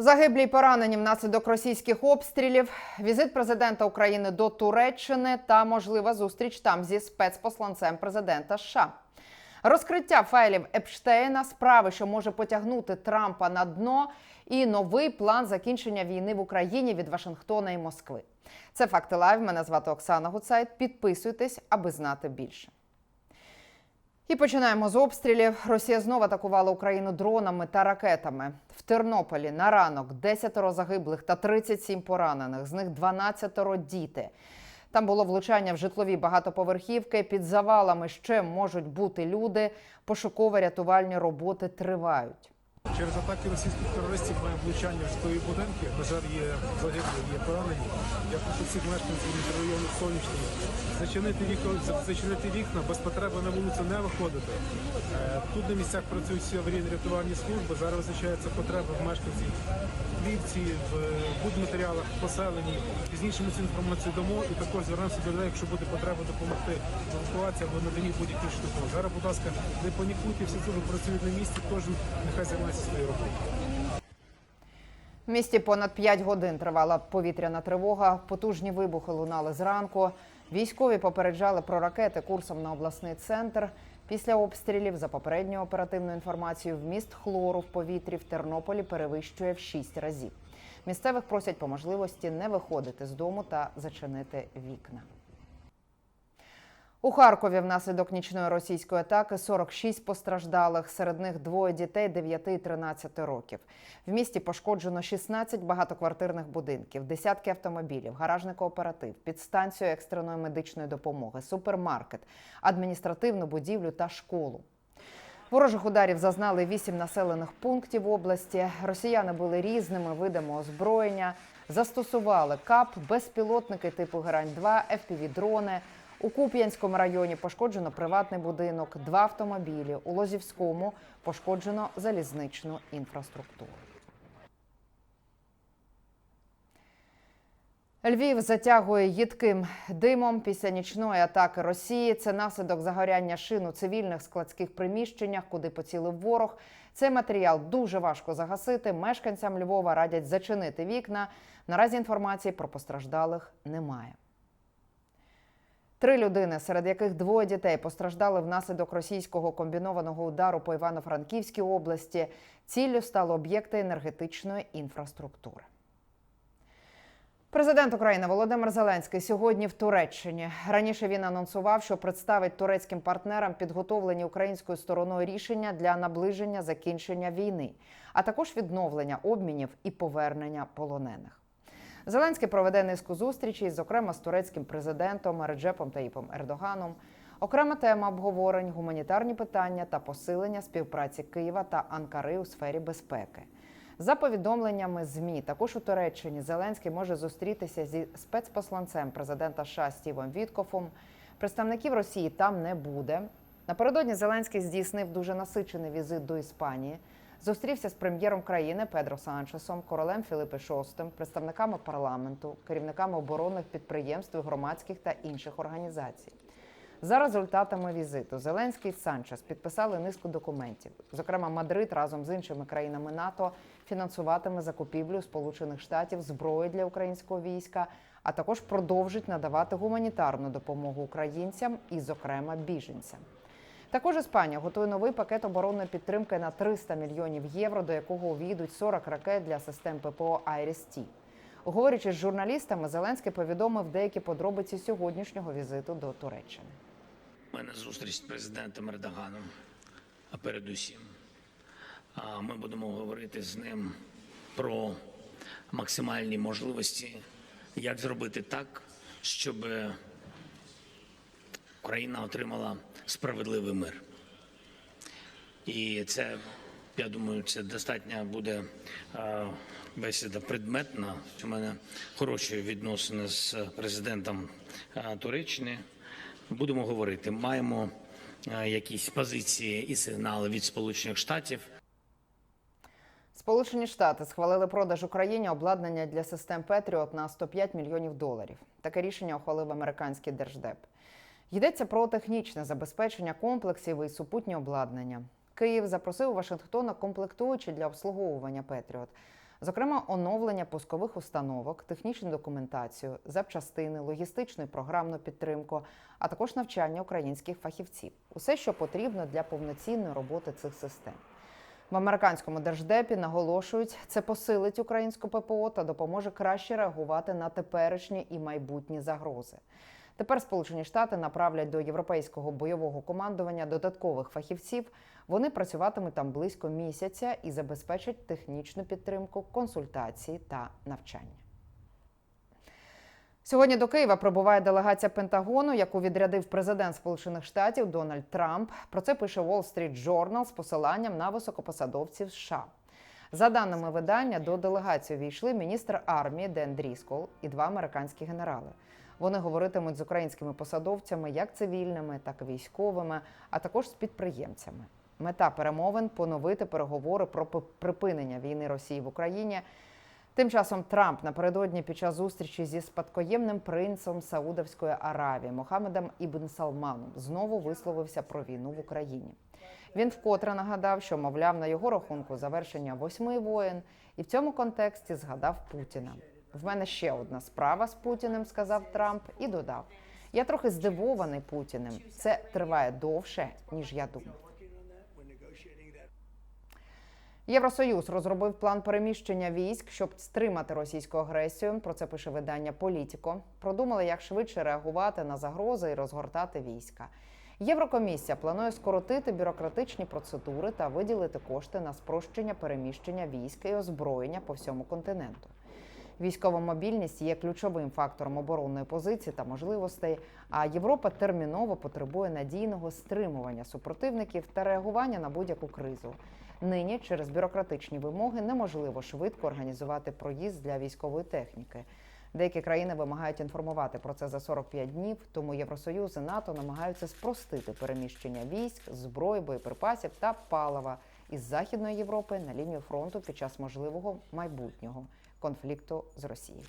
Загиблі й поранені внаслідок російських обстрілів, візит президента України до Туреччини та можлива зустріч там зі спецпосланцем президента США. Розкриття файлів Епштейна, справи, що може потягнути Трампа на дно, і новий план закінчення війни в Україні від Вашингтона і Москви. Це факти лайв. Мене звати Оксана Гуцайт. Підписуйтесь, аби знати більше. І починаємо з обстрілів. Росія знову атакувала Україну дронами та ракетами. В Тернополі на ранок 10 загиблих та 37 поранених, з них 12 діти. Там було влучання в житлові багатоповерхівки. Під завалами ще можуть бути люди. Пошуково-рятувальні роботи тривають. Через атаки російських терористів має влучання в житлові будинки. На жаль, є загиблі, є поранені. Я прошу всіх мешканців мікрорайону Сонячний зачинити вікна, зачинити вікна, без потреби на вулицю не виходити. Е, Тут на місцях працюють всі аварійно-рятувальні служби. Зараз визначається потреба в мешканців плівці, в будматеріалах, в поселенні. Пізніше ми цю інформацію дамо і також звернемося до людей, якщо буде потреба допомогти в евакуації або наданні будь-яких шляхів. Зараз, будь ласка, не панікуйте, всі служби працюють на місці, кожен нехай займається своєю роботою. В місті понад 5 годин тривала повітряна тривога. Потужні вибухи лунали зранку. Військові попереджали про ракети курсом на обласний центр. Після обстрілів, за попередньою оперативною інформацією, вміст хлору в повітрі в Тернополі перевищує в 6 разів. Місцевих просять по можливості не виходити з дому та зачинити вікна. У Харкові внаслідок нічної російської атаки 46 постраждалих, серед них двоє дітей 9 і 13 років. В місті пошкоджено 16 багатоквартирних будинків, десятки автомобілів, гаражний кооператив, підстанцію екстреної медичної допомоги, супермаркет, адміністративну будівлю та школу. Ворожих ударів зазнали вісім населених пунктів області. Росіяни були різними видами озброєння, застосували КАП, безпілотники типу Герань-2, FPV-дрони. У Куп'янському районі пошкоджено приватний будинок, два автомобілі. У Лозівському пошкоджено залізничну інфраструктуру. Львів затягує їдким димом після нічної атаки Росії. Це наслідок загоряння шин у цивільних складських приміщеннях, куди поцілив ворог. Цей матеріал дуже важко загасити. Мешканцям Львова радять зачинити вікна. Наразі інформації про постраждалих немає. Три людини, серед яких двоє дітей постраждали внаслідок російського комбінованого удару по Івано-Франківській області. Ціллю стали об'єкти енергетичної інфраструктури. Президент України Володимир Зеленський сьогодні в Туреччині. Раніше він анонсував, що представить турецьким партнерам підготовлені українською стороною рішення для наближення закінчення війни, а також відновлення обмінів і повернення полонених. Зеленський проведе низку зустрічей, зокрема з турецьким президентом Реджепом Таїпом Ердоганом. Окрема тема обговорень гуманітарні питання та посилення співпраці Києва та Анкари у сфері безпеки. За повідомленнями ЗМІ, також у Туреччині Зеленський може зустрітися зі спецпосланцем президента США Стівом Віткофом. Представників Росії там не буде. Напередодні Зеленський здійснив дуже насичений візит до Іспанії. Зустрівся з прем'єром країни Педро Санчесом, королем Філіпе VI, представниками парламенту, керівниками оборонних підприємств, громадських та інших організацій. За результатами візиту Зеленський і Санчес підписали низку документів. Зокрема, Мадрид разом з іншими країнами НАТО фінансуватиме закупівлю Сполучених Штатів зброї для українського війська, а також продовжить надавати гуманітарну допомогу українцям і, зокрема, біженцям. Також Іспанія готує новий пакет оборонної підтримки на 300 мільйонів євро, до якого увійдуть 40 ракет для систем ППО «Айріс-Ті». Говорячи з журналістами, Зеленський повідомив деякі подробиці сьогоднішнього візиту до Туреччини. У мене зустріч з президентом Ердоганом, а передусім. Ми будемо говорити з ним про максимальні можливості, як зробити так, щоб Україна отримала справедливий мир. І це, я думаю, це достатньо буде бесіда предметна. У мене хороші відносини з президентом Туреччини. Будемо говорити. Маємо якісь позиції і сигнали від Сполучених Штатів. Сполучені Штати схвалили продаж Україні обладнання для систем Петріот на 105 мільйонів доларів. Таке рішення ухвалив американський держдеп. Йдеться про технічне забезпечення комплексів і супутні обладнання. Київ запросив Вашингтона комплектуючі для обслуговування Петріот. Зокрема, оновлення пускових установок, технічну документацію, запчастини, логістичну і програмну підтримку, а також навчання українських фахівців. Усе, що потрібно для повноцінної роботи цих систем. В американському держдепі наголошують, це посилить українську ППО та допоможе краще реагувати на теперішні і майбутні загрози. Тепер Сполучені Штати направлять до європейського бойового командування додаткових фахівців. Вони працюватимуть там близько місяця і забезпечать технічну підтримку, консультації та навчання. Сьогодні до Києва прибуває делегація Пентагону, яку відрядив президент Сполучених Штатів Дональд Трамп. Про це пише Wall Street Journal з посиланням на високопосадовців США. За даними видання, до делегації війшли міністр армії Ден Дріскол і два американські генерали. Вони говоритимуть з українськими посадовцями, як цивільними, так і військовими, а також з підприємцями. Мета перемовин поновити переговори про припинення війни Росії в Україні. Тим часом Трамп напередодні під час зустрічі зі спадкоємним принцем Саудовської Аравії Мохамедом Ібн Салманом знову висловився про війну в Україні. Він вкотре нагадав, що мовляв на його рахунку завершення восьми воєн, і в цьому контексті згадав Путіна. В мене ще одна справа з Путіним, сказав Трамп, і додав: Я трохи здивований Путіним. Це триває довше, ніж я думав. Євросоюз розробив план переміщення військ, щоб стримати російську агресію. Про це пише видання Політіко. Продумали, як швидше реагувати на загрози і розгортати війська. Єврокомісія планує скоротити бюрократичні процедури та виділити кошти на спрощення переміщення військ і озброєння по всьому континенту. Військова мобільність є ключовим фактором оборонної позиції та можливостей. А Європа терміново потребує надійного стримування супротивників та реагування на будь-яку кризу. Нині через бюрократичні вимоги неможливо швидко організувати проїзд для військової техніки. Деякі країни вимагають інформувати про це за 45 днів, тому Євросоюз і НАТО намагаються спростити переміщення військ, зброї, боєприпасів та палива із Західної Європи на лінію фронту під час можливого майбутнього конфлікту з Росією.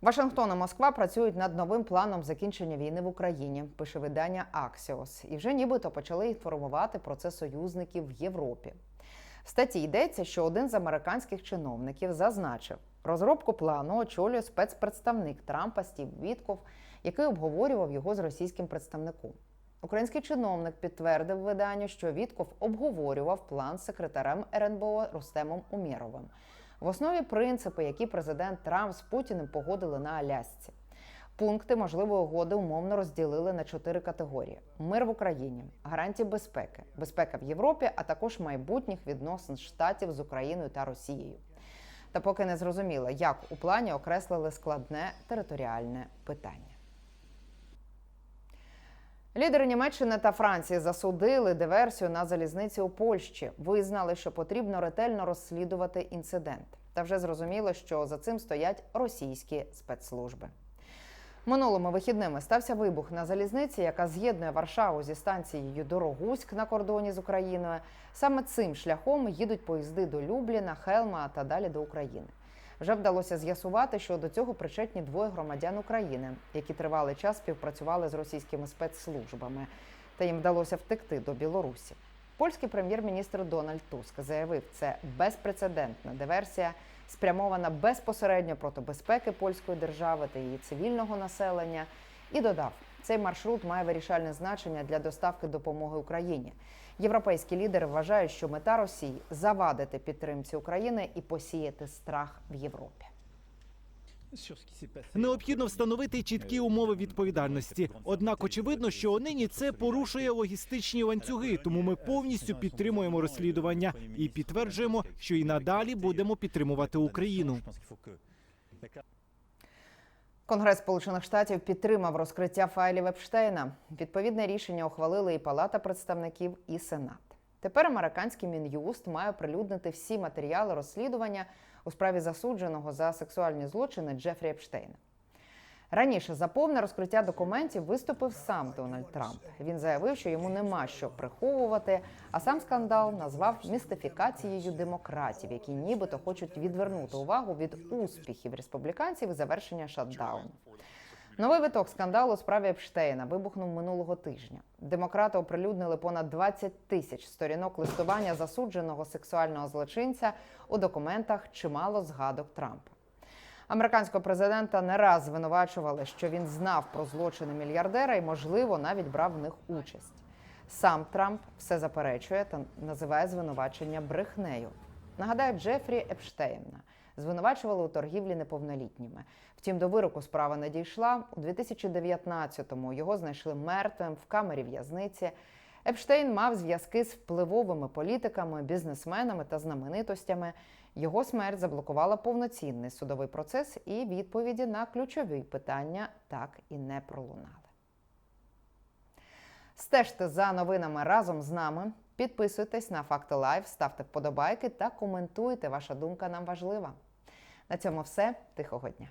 Вашингтон і Москва працюють над новим планом закінчення війни в Україні, пише видання Axios, і вже нібито почали інформувати про це союзників в Європі. В статті йдеться, що один з американських чиновників зазначив, розробку плану очолює спецпредставник Трампа Стів Вітков, який обговорював його з російським представником. Український чиновник підтвердив виданню, що Вітков обговорював план з секретарем РНБО Рустемом Умєровим. В основі принципи, які президент Трамп з Путіним погодили на Алясці. Пункти можливої угоди умовно розділили на чотири категорії: мир в Україні, гарантії безпеки, безпека в Європі, а також майбутніх відносин штатів з Україною та Росією. Та поки не зрозуміло, як у плані окреслили складне територіальне питання. Лідери Німеччини та Франції засудили диверсію на залізниці у Польщі. Визнали, що потрібно ретельно розслідувати інцидент. Та вже зрозуміло, що за цим стоять російські спецслужби. Минулими вихідними стався вибух на залізниці, яка з'єднує Варшаву зі станцією Дорогуськ на кордоні з Україною. Саме цим шляхом їдуть поїзди до Любліна, Хелма та далі до України. Вже вдалося з'ясувати, що до цього причетні двоє громадян України, які тривалий час співпрацювали з російськими спецслужбами, та їм вдалося втекти до Білорусі. Польський прем'єр-міністр Дональд Туск заявив, це безпрецедентна диверсія, спрямована безпосередньо проти безпеки польської держави та її цивільного населення, і додав, цей маршрут має вирішальне значення для доставки допомоги Україні. Європейські лідери вважають, що мета Росії завадити підтримці України і посіяти страх в Європі. Необхідно встановити чіткі умови відповідальності. Однак очевидно, що нині це порушує логістичні ланцюги, тому ми повністю підтримуємо розслідування і підтверджуємо, що і надалі будемо підтримувати Україну. Конгрес Сполучених Штатів підтримав розкриття файлів Епштейна. Відповідне рішення ухвалили і Палата представників, і Сенат. Тепер американський мін'юст має оприлюднити всі матеріали розслідування у справі засудженого за сексуальні злочини Джефрі Епштейна. Раніше за повне розкриття документів виступив сам Дональд Трамп. Він заявив, що йому нема що приховувати, а сам скандал назвав містифікацією демократів, які нібито хочуть відвернути увагу від успіхів республіканців і завершення шатдауну. Новий виток скандалу у справі Епштейна вибухнув минулого тижня. Демократи оприлюднили понад 20 тисяч сторінок листування засудженого сексуального злочинця у документах чимало згадок Трампа. Американського президента не раз звинувачували, що він знав про злочини мільярдера і, можливо, навіть брав в них участь. Сам Трамп все заперечує та називає звинувачення брехнею. Нагадаю, Джефрі Епштейна звинувачували у торгівлі неповнолітніми. Втім, до вироку справа не дійшла. У 2019-му його знайшли мертвим в камері в'язниці. Епштейн мав зв'язки з впливовими політиками, бізнесменами та знаменитостями. Його смерть заблокувала повноцінний судовий процес, і відповіді на ключові питання так і не пролунали. Стежте за новинами разом з нами. Підписуйтесь на Факти Лайв, ставте вподобайки та коментуйте. Ваша думка нам важлива. На цьому все. Тихого дня.